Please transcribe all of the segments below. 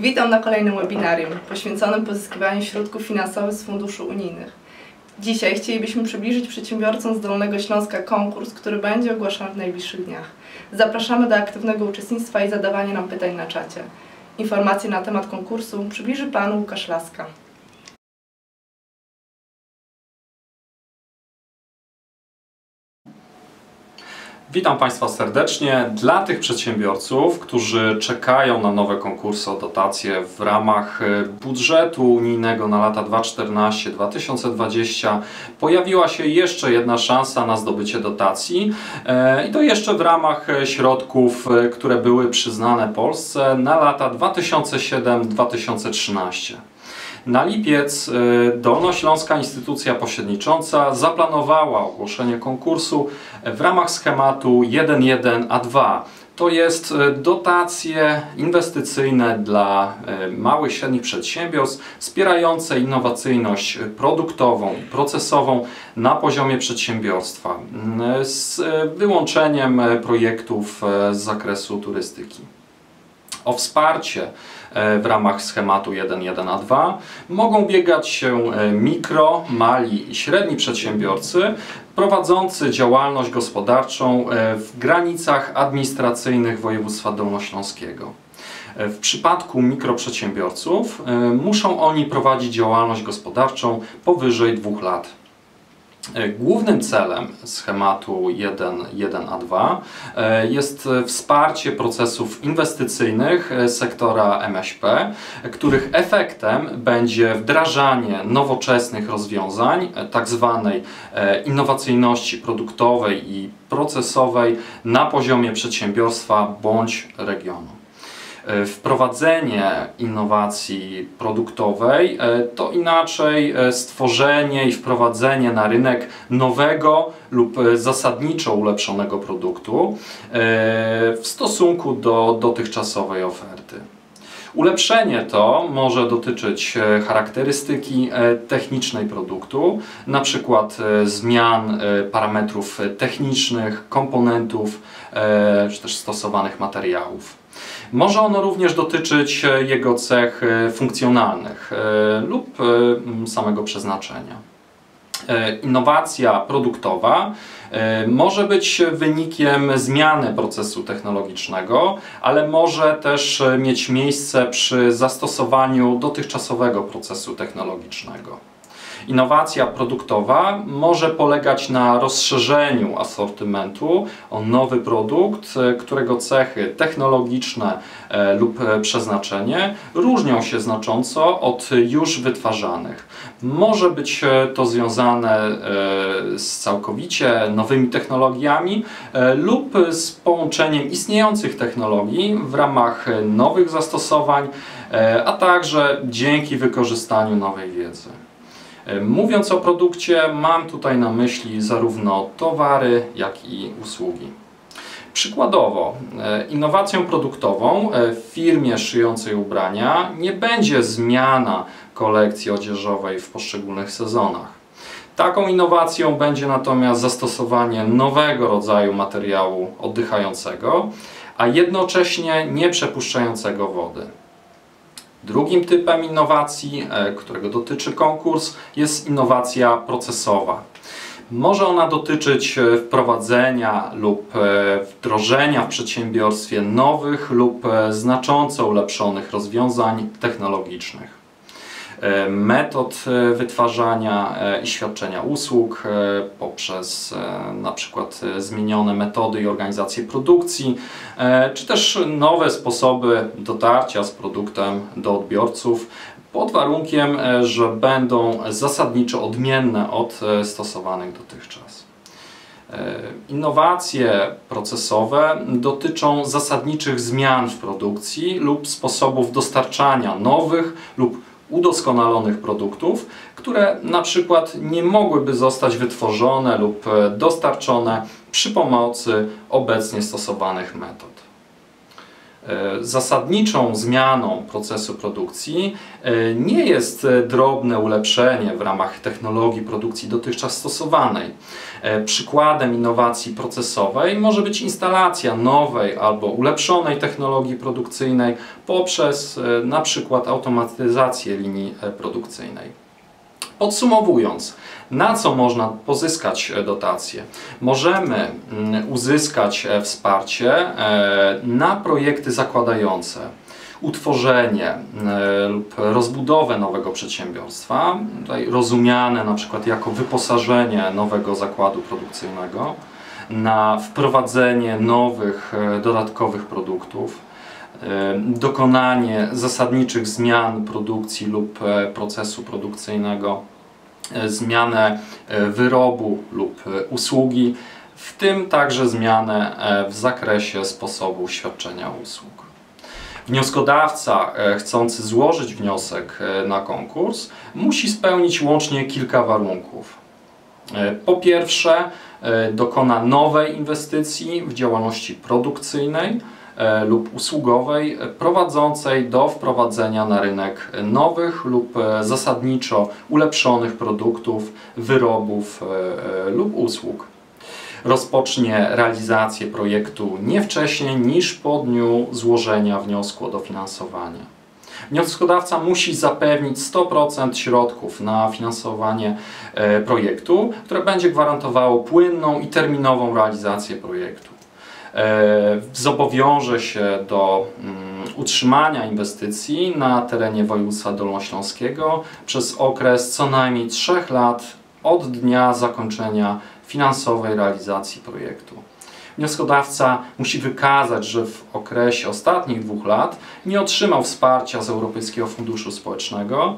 Witam na kolejnym webinarium poświęconym pozyskiwaniu środków finansowych z funduszy unijnych. Dzisiaj chcielibyśmy przybliżyć przedsiębiorcom z Dolnego Śląska konkurs, który będzie ogłaszany w najbliższych dniach. Zapraszamy do aktywnego uczestnictwa i zadawania nam pytań na czacie. Informacje na temat konkursu przybliży Panu Łukasz Laska. Witam Państwa serdecznie. Dla tych przedsiębiorców, którzy czekają na nowe konkursy o dotacje w ramach e, budżetu unijnego na lata 2014-2020, pojawiła się jeszcze jedna szansa na zdobycie dotacji e, i to jeszcze w ramach e, środków, które były przyznane Polsce na lata 2007-2013. Na lipiec y, Dolnośląska Instytucja Pośrednicząca zaplanowała ogłoszenie konkursu w ramach schematu 1.1A2. To jest y, dotacje inwestycyjne dla y, małych i średnich przedsiębiorstw wspierające innowacyjność produktową procesową na poziomie przedsiębiorstwa z wyłączeniem projektów z zakresu turystyki o wsparcie w ramach schematu 1.1a2 mogą biegać się e, mikro, mali i średni przedsiębiorcy prowadzący działalność gospodarczą e, w granicach administracyjnych województwa dolnośląskiego. W przypadku mikroprzedsiębiorców muszą oni prowadzić działalność gospodarczą powyżej dwóch lat. E, głównym celem schematu 1.1a2 e, jest wsparcie procesów inwestycyjnych e, sektora MŚP, których efektem będzie wdrażanie nowoczesnych rozwiązań, tzw. Tak innowacyjności produktowej i procesowej na poziomie przedsiębiorstwa bądź regionu. E, wprowadzenie innowacji produktowej e, to inaczej e, stworzenie i wprowadzenie na rynek nowego lub zasadniczo ulepszonego produktu w stosunku do dotychczasowej oferty. Ulepszenie to może dotyczyć charakterystyki technicznej produktu, na przykład zmian parametrów technicznych, komponentów czy też stosowanych materiałów. Może ono również dotyczyć e, jego cech e, funkcjonalnych e, lub samego przeznaczenia. Innowacja produktowa może być wynikiem zmiany procesu technologicznego, ale może też mieć miejsce przy zastosowaniu dotychczasowego procesu technologicznego. Innowacja produktowa może polegać na rozszerzeniu asortymentu o nowy produkt, e, którego cechy technologiczne e, lub e, przeznaczenie różnią się znacząco od już wytwarzanych. Może być to związane z całkowicie nowymi technologiami lub z połączeniem istniejących technologii w ramach nowych zastosowań, a także dzięki wykorzystaniu nowej wiedzy. E, mówiąc o produkcie, mam tutaj na myśli zarówno towary, jak i usługi. Przykładowo, e, innowacją produktową e, w firmie szyjącej ubrania nie będzie zmiana kolekcji odzieżowej w poszczególnych sezonach. Taką innowacją będzie natomiast zastosowanie nowego rodzaju materiału oddychającego, a jednocześnie nie przepuszczającego wody. Drugim typem innowacji, e, którego dotyczy konkurs, jest innowacja procesowa. Może ona dotyczyć e, wprowadzenia lub e, wdrożenia w przedsiębiorstwie nowych lub znacząco ulepszonych rozwiązań technologicznych. E, metod e, wytwarzania e, i świadczenia usług poprzez na przykład zmienione metody i organizację produkcji, czy też nowe sposoby dotarcia z produktem do odbiorców pod warunkiem, że będą zasadniczo odmienne od stosowanych dotychczas. Innowacje procesowe dotyczą zasadniczych zmian w produkcji lub sposobów dostarczania nowych lub udoskonalonych produktów, które na przykład nie mogłyby zostać wytworzone lub dostarczone przy pomocy obecnie stosowanych metod. Zasadniczą zmianą procesu produkcji nie jest drobne ulepszenie w ramach technologii produkcji dotychczas stosowanej. Przykładem innowacji procesowej może być instalacja nowej albo ulepszonej technologii produkcyjnej poprzez na przykład automatyzację linii produkcyjnej. Podsumowując, na co można pozyskać e, dotacje? Możemy mm, uzyskać e, wsparcie e, na projekty zakładające utworzenie lub rozbudowę nowego przedsiębiorstwa, tutaj rozumiane na przykład jako wyposażenie nowego zakładu produkcyjnego, na wprowadzenie nowych dodatkowych produktów, dokonanie zasadniczych zmian produkcji lub e, procesu produkcyjnego, e, zmianę e, wyrobu lub usługi, w tym także zmianę w zakresie sposobu świadczenia usług. Wnioskodawca chcący złożyć wniosek na konkurs musi spełnić łącznie kilka warunków. Po pierwsze, dokona nowej inwestycji w działalności produkcyjnej, E, lub usługowej prowadzącej do wprowadzenia na rynek nowych lub e, zasadniczo ulepszonych produktów, wyrobów e, lub usług. Rozpocznie realizację projektu nie wcześniej niż po dniu złożenia wniosku o dofinansowanie. Wnioskodawca musi zapewnić 100% środków na finansowanie projektu, które będzie gwarantowało płynną i terminową realizację projektu. E, zobowiąże się do mm, utrzymania inwestycji na terenie województwa dolnośląskiego przez okres co najmniej 3 lat od dnia zakończenia finansowej realizacji projektu. Wnioskodawca musi wykazać, że w okresie ostatnich dwóch lat nie otrzymał wsparcia z Europejskiego Funduszu Społecznego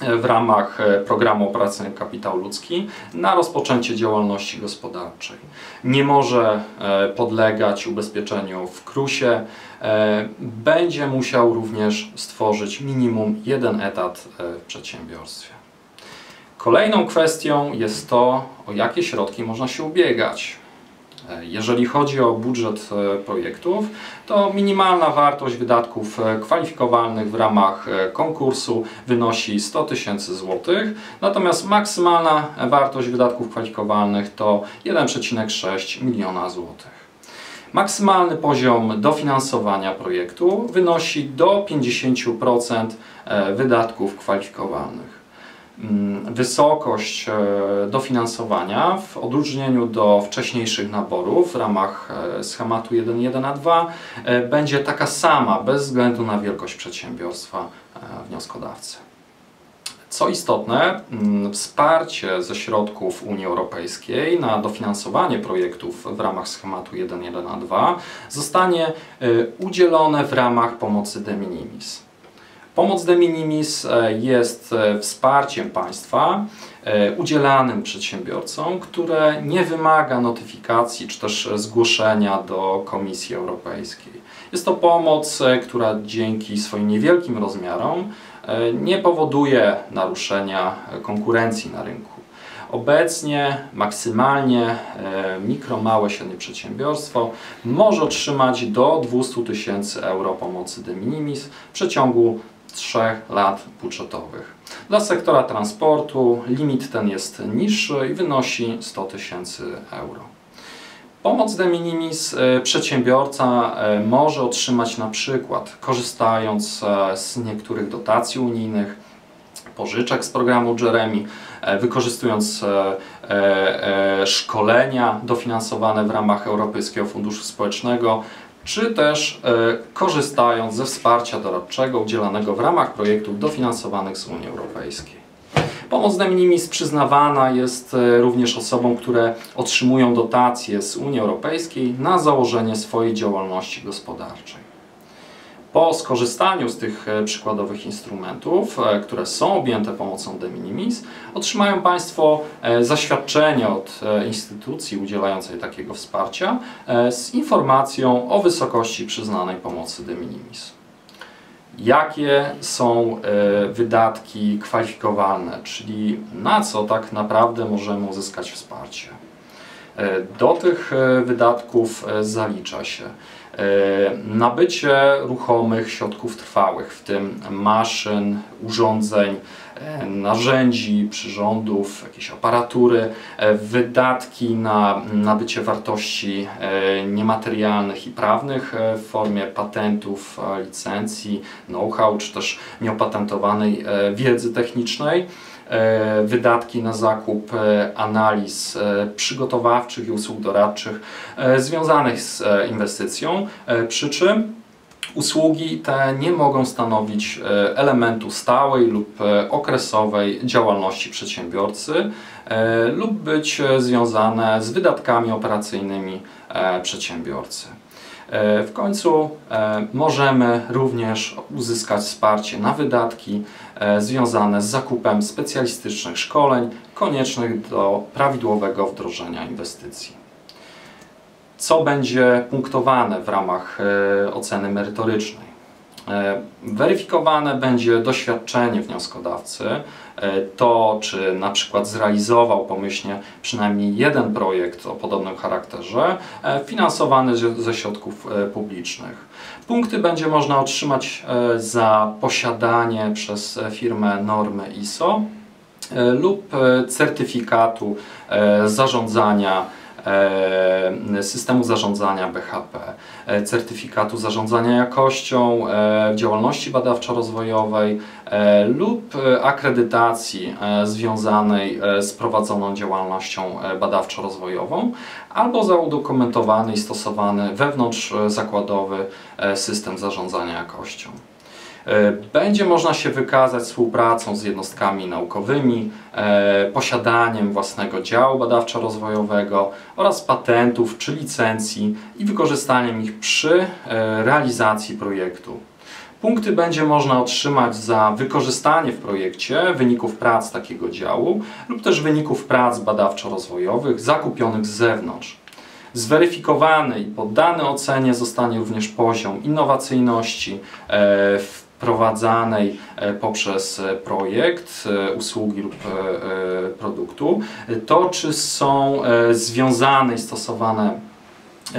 w ramach e, programu operacyjnego Kapitał Ludzki na rozpoczęcie działalności gospodarczej. Nie może e, podlegać ubezpieczeniu w KRUSie. E, będzie musiał również stworzyć minimum jeden etat w przedsiębiorstwie. Kolejną kwestią jest to, o jakie środki można się ubiegać. Jeżeli chodzi o budżet e, projektów, to minimalna wartość wydatków e, kwalifikowalnych w ramach e, konkursu wynosi 100 tysięcy złotych, natomiast maksymalna wartość wydatków kwalifikowalnych to 1,6 miliona złotych. Maksymalny poziom dofinansowania projektu wynosi do 50% wydatków kwalifikowalnych. Mm, wysokość e, dofinansowania w odróżnieniu do wcześniejszych naborów w ramach e, schematu 1.1a2 e, będzie taka sama bez względu na wielkość przedsiębiorstwa wnioskodawcy. Co istotne, mm, wsparcie ze środków Unii Europejskiej na dofinansowanie projektów w ramach schematu 1.1a2 zostanie udzielone w ramach pomocy de minimis. Pomoc de minimis e, jest e, wsparciem państwa e, udzielanym przedsiębiorcom, które nie wymaga notyfikacji czy też zgłoszenia do Komisji Europejskiej. Jest to pomoc, która dzięki swoim niewielkim rozmiarom nie powoduje naruszenia konkurencji na rynku. Obecnie maksymalnie mikro, małe, średnie przedsiębiorstwo może otrzymać do 200 tysięcy euro pomocy de minimis w przeciągu 3 lat budżetowych. Dla sektora transportu limit ten jest niższy i wynosi 100 tysięcy euro. Pomoc de minimis e, przedsiębiorca e, może otrzymać na przykład korzystając e, z niektórych dotacji unijnych, pożyczek z programu Jeremy, wykorzystując szkolenia dofinansowane w ramach Europejskiego Funduszu Społecznego, czy też e, korzystając ze wsparcia doradczego udzielanego w ramach projektów dofinansowanych z Unii Europejskiej. Pomoc de minimis przyznawana jest e, również osobom, które otrzymują dotacje z Unii Europejskiej na założenie swojej działalności gospodarczej. Po skorzystaniu z tych e, przykładowych instrumentów, e, które są objęte pomocą de minimis, otrzymają Państwo e, zaświadczenie od instytucji udzielającej takiego wsparcia z informacją o wysokości przyznanej pomocy de minimis. Jakie są wydatki kwalifikowalne, czyli na co tak naprawdę możemy uzyskać wsparcie? Do tych wydatków zalicza się nabycie ruchomych środków trwałych, w tym maszyn, urządzeń, E, narzędzi, przyrządów, jakiejś aparatury, e, wydatki na nabycie wartości e, niematerialnych i prawnych w formie patentów, licencji, know-how czy też nieopatentowanej wiedzy technicznej wydatki na zakup analiz przygotowawczych i usług doradczych związanych z inwestycją, przy czym Usługi te nie mogą stanowić e, elementu stałej lub e, okresowej działalności przedsiębiorcy e, lub być związane z wydatkami operacyjnymi przedsiębiorcy. W końcu możemy również uzyskać wsparcie na wydatki związane z zakupem specjalistycznych szkoleń koniecznych do prawidłowego wdrożenia inwestycji co będzie punktowane w ramach e, oceny merytorycznej. E, weryfikowane będzie doświadczenie wnioskodawcy, e, to czy na przykład zrealizował pomyślnie przynajmniej jeden projekt o podobnym charakterze, finansowany ze środków publicznych. Punkty będzie można otrzymać za posiadanie przez firmę normy ISO lub certyfikatu zarządzania E, systemu zarządzania BHP, e, certyfikatu zarządzania jakością e, działalności badawczo-rozwojowej lub akredytacji związanej z prowadzoną działalnością badawczo-rozwojową albo za udokumentowany i stosowany wewnątrz zakładowy system zarządzania jakością. E, będzie można się wykazać współpracą z jednostkami naukowymi, e, posiadaniem własnego działu badawczo-rozwojowego oraz patentów czy licencji i wykorzystaniem ich przy e, realizacji projektu. Punkty będzie można otrzymać za wykorzystanie w projekcie wyników prac takiego działu lub też wyników prac badawczo-rozwojowych zakupionych z zewnątrz. Zweryfikowany i poddany ocenie zostanie również poziom innowacyjności w prowadzanej e, poprzez e, projekt e, usługi lub produktu, to czy są związane i stosowane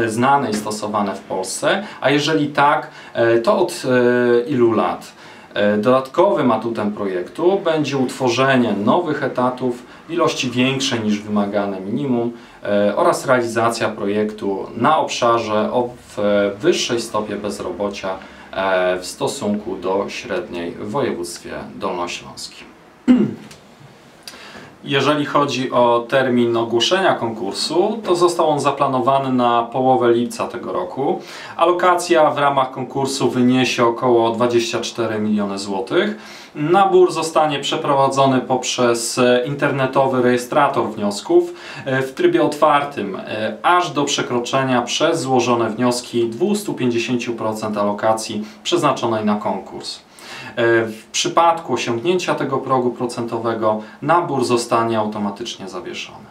znane i stosowane w Polsce, a jeżeli tak, to od ilu lat? Dodatkowym atutem projektu będzie utworzenie nowych etatów ilości większej niż wymagane minimum oraz realizacja projektu na obszarze o wyższej stopie bezrobocia w stosunku do średniej w województwie dolnośląskim. Jeżeli chodzi o termin ogłoszenia konkursu, to został on zaplanowany na połowę lipca tego roku. Alokacja w ramach konkursu wyniesie około 24 miliony złotych. Nabór zostanie przeprowadzony poprzez internetowy rejestrator wniosków e, w trybie otwartym, e, aż do przekroczenia przez złożone wnioski 250% alokacji przeznaczonej na konkurs. E, w przypadku osiągnięcia tego progu procentowego nabór zostanie automatycznie zawieszony.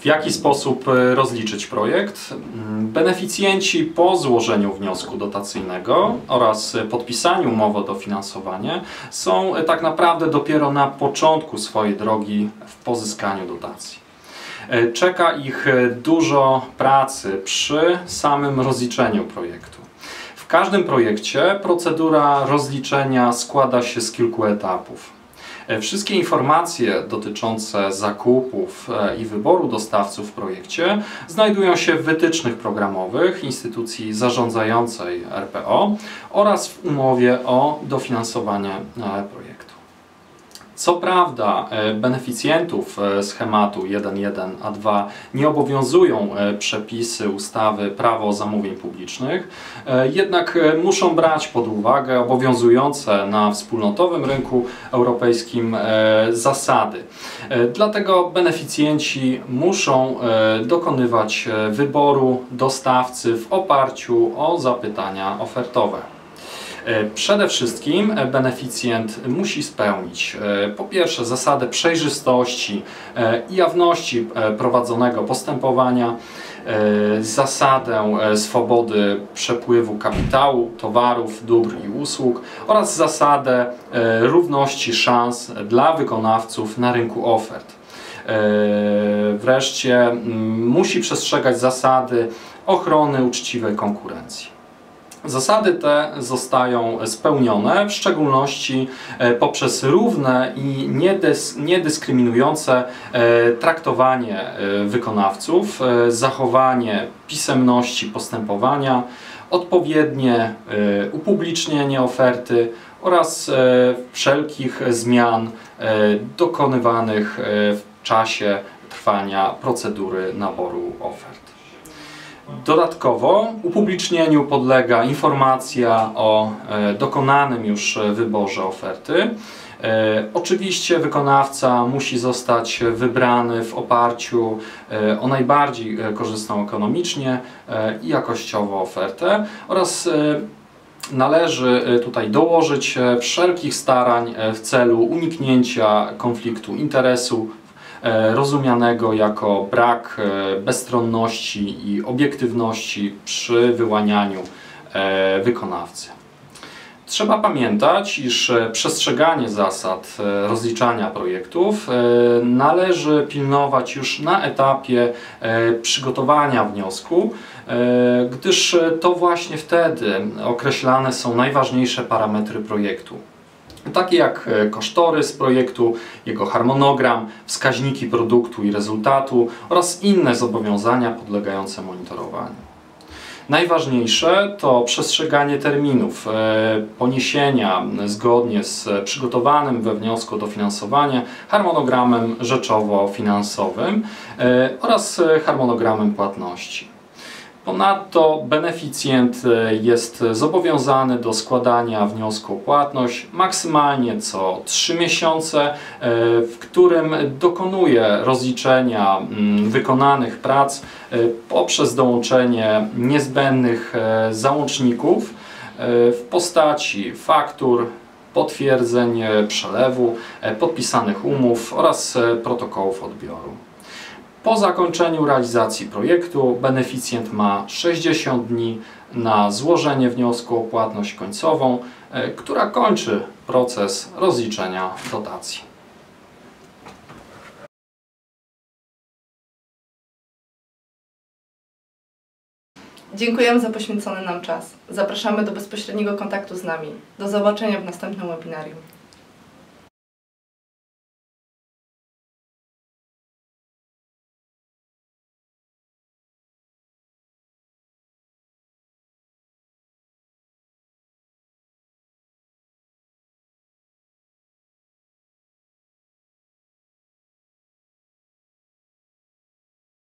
W jaki sposób e, rozliczyć projekt? Mm, beneficjenci po złożeniu wniosku dotacyjnego oraz podpisaniu umowy o dofinansowanie są e, tak naprawdę dopiero na początku swojej drogi w pozyskaniu dotacji. Czeka ich dużo pracy przy samym rozliczeniu projektu. Każdym projekcie procedura rozliczenia składa się z kilku etapów. E, wszystkie informacje dotyczące zakupów e, i wyboru dostawców w projekcie znajdują się w wytycznych programowych instytucji zarządzającej RPO oraz w umowie o dofinansowanie e, projektu. Co prawda e, beneficjentów e, schematu 1.1a2 nie obowiązują e, przepisy ustawy Prawo zamówień publicznych, jednak muszą brać pod uwagę obowiązujące na wspólnotowym rynku europejskim zasady. Dlatego beneficjenci muszą dokonywać wyboru dostawcy w oparciu o zapytania ofertowe. E, przede wszystkim e, beneficjent musi spełnić e, po pierwsze zasadę przejrzystości i jawności prowadzonego postępowania, zasadę swobody przepływu kapitału, towarów, dóbr i usług oraz zasadę równości szans dla wykonawców na rynku ofert. Wreszcie musi przestrzegać zasady ochrony uczciwej konkurencji. Zasady te zostają spełnione, w szczególności e, poprzez równe i niedyskryminujące e, traktowanie e, wykonawców, zachowanie pisemności postępowania, odpowiednie upublicznienie oferty oraz wszelkich zmian dokonywanych w czasie trwania procedury naboru ofert. Dodatkowo upublicznieniu podlega informacja o e, dokonanym już wyborze oferty. E, oczywiście wykonawca musi zostać wybrany w oparciu e, o najbardziej korzystną ekonomicznie i jakościowo ofertę oraz należy tutaj dołożyć wszelkich starań w celu uniknięcia konfliktu interesu E, rozumianego jako brak e, bezstronności i obiektywności przy wyłanianiu e, wykonawcy. Trzeba pamiętać, iż przestrzeganie zasad rozliczania projektów należy pilnować już na etapie przygotowania wniosku, gdyż to właśnie wtedy określane są najważniejsze parametry projektu takie jak e, kosztorys projektu, jego harmonogram, wskaźniki produktu i rezultatu oraz inne zobowiązania podlegające monitorowaniu. Najważniejsze to przestrzeganie terminów, e, poniesienia zgodnie z przygotowanym we wniosku o dofinansowanie harmonogramem rzeczowo-finansowym e, oraz harmonogramem płatności. Ponadto beneficjent e, jest zobowiązany do składania wniosku o płatność maksymalnie co 3 miesiące, e, w którym dokonuje rozliczenia mm, wykonanych prac e, poprzez dołączenie niezbędnych załączników w postaci faktur, potwierdzeń przelewu, podpisanych umów oraz protokołów odbioru. Po zakończeniu realizacji projektu beneficjent ma 60 dni na złożenie wniosku o płatność końcową, e, która kończy proces rozliczenia dotacji. Dziękujemy za poświęcony nam czas. Zapraszamy do bezpośredniego kontaktu z nami. Do zobaczenia w następnym webinarium.